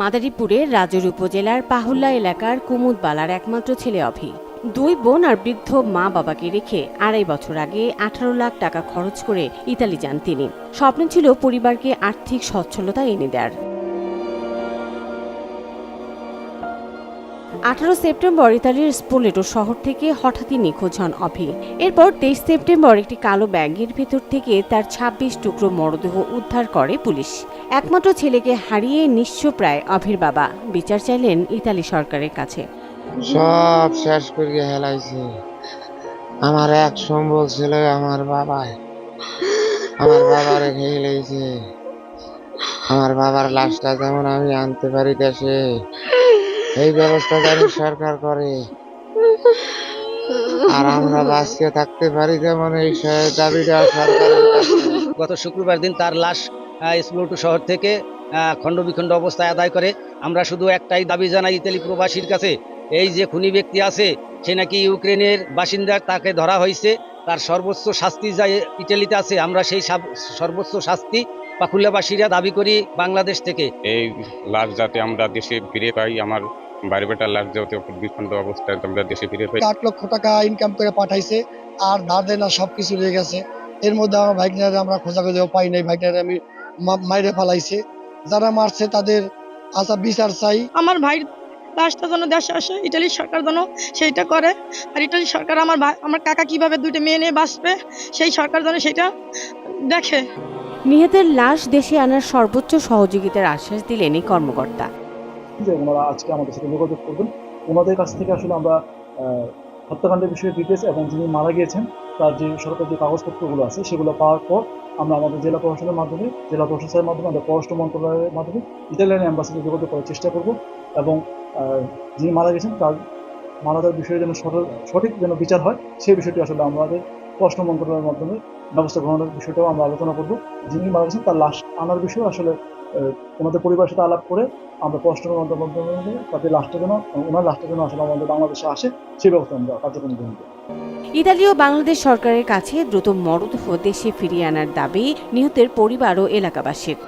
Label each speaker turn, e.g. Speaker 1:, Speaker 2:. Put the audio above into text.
Speaker 1: মাদারীপুরের রাজুর উপজেলার পাহুল্লা এলাকার কুমুদবালার একমাত্র ছেলে অভি। দুই বোন আর বৃদ্ধ মা বাবাকে রেখে আড়াই বছর আগে আঠারো লাখ টাকা খরচ করে ইতালি যান তিনি। স্বপ্ন ছিল পরিবারকে আর্থিক সচ্ছলতা এনে দেওয়ার। আঠারো সেপ্টেম্বর ইতালির স্পোলেটো শহর থেকে হঠাৎই নিখোঁজ হন অভি। এরপর তেইশ সেপ্টেম্বর একটি কালো ব্যাগের ভেতর থেকে তার ছাব্বিশ টুকরো মরদেহ উদ্ধার করে পুলিশ। একমাত্র ছেলেকে হারিয়ে নিঃস্ব প্রায় অভির বাবা। বিচার চাইলেন ইতালি সরকারের কাছে।
Speaker 2: সব শেষ করিয়ে হেলাইছে। আমার এক সম্বল ছিল আমার বাবাই আমার বাবারে খেয়ে লেগেছে আমার বাবার লাশটা যেমন আমি আনতে পারি দেশে এই ব্যবস্থা জানি সরকার করে। আর আমরা বাঁচিয়ে থাকতে পারি যেমন এই দাবিটা
Speaker 3: গত শুক্রবার দিন তার লাশ স্প্লোটু শহর থেকে খণ্ড বিখণ্ড অবস্থায় আদায় করে। আমরা শুধু একটাই দাবি জানাই ইতালি প্রবাসীর কাছে, এই যে খুনি ব্যক্তি আছে, সে নাকি ইউক্রেনের বাসিন্দা, তাকে ধরা হয়েছে। তার সর্বোচ্চ শাস্তি যা ইটালিতে আছে, আমরা সেই সর্বোচ্চ শাস্তি পাকুল্লাবাসীরা দাবি করি বাংলাদেশ থেকে।
Speaker 4: এই লাশ যাতে আমরা দেশে ফিরে পাই আমার বাড়ি বেটার লাশ যাতে বিখণ্ড অবস্থায় আমরা দেশে ফিরে পাই।
Speaker 5: আট লক্ষ টাকা ইনকাম করে পাঠাইছে আর ধার দেনা সব কিছু রয়ে গেছে। এর মধ্যে আমার ভাইকনারে আমরা খোঁজাখুঁজিও পাই নাই ভাইকনারে আমি মাইরে ফেলাইছে। যারা মারছে তাদের আশা বিচার চাই।
Speaker 6: আমার ভাই লাশটা যেন দেশে আসে ইটালির সরকার যেন সেইটা করে। আর ইটালির সরকার আমার ভাই আমার কাকা কীভাবে দুইটা মেয়ে নিয়ে বাঁচবে সেই সরকার যেন সেটা দেখে।
Speaker 1: নিহতের লাশ দেশে আনার সর্বোচ্চ সহযোগিতার আশ্বাস দিলেন এই কর্মকর্তা।
Speaker 7: যে ওনারা আজকে আমাদের সাথে যোগাযোগ করবেন। ওনাদের কাছ থেকে আসলে আমরা হত্যাকাণ্ডের বিষয়ে ডিটেলস এবং যিনি মারা গিয়েছেন, তার যে সরকার যে কাগজপত্রগুলো আছে, সেগুলো পাওয়ার পর আমরা আমাদের জেলা প্রশাসনের মাধ্যমে, জেলা প্রশাসনের মাধ্যমে আমরা পররাষ্ট্র মন্ত্রণালয়ের মাধ্যমে ইতালিয়ান অ্যাম্বাসিতে যোগাযোগ করার চেষ্টা করব এবং যিনি মারা গেছেন তার মারা যাওয়ার বিষয়ে যেন সঠিক যেন বিচার হয় সেই বিষয়টি আসলে আমাদের পররাষ্ট্র মন্ত্রণালয়ের মাধ্যমে ব্যবস্থা গ্রহণের বিষয়টাও আমরা আলোচনা করব। যিনি মারা গেছেন, তার লাশ আনার বিষয়ে আসলে ওনাদের পরিবারের সাথে আলাপ করে আমরা পররাষ্ট্র মন্ত্রণালয়ে তাদের লাশটা যেন, ওনার লাশটা যেন আসলে আমাদের বাংলাদেশে আসে সেই ব্যবস্থা আমরা কার্যক্রম গ্রহণ করি
Speaker 1: ইতালি ও বাংলাদেশ সরকারের কাছে দ্রুত মরদেহ দেশে ফিরিয়ে আনার দাবি নিহতের পরিবার ও এলাকাবাসীর।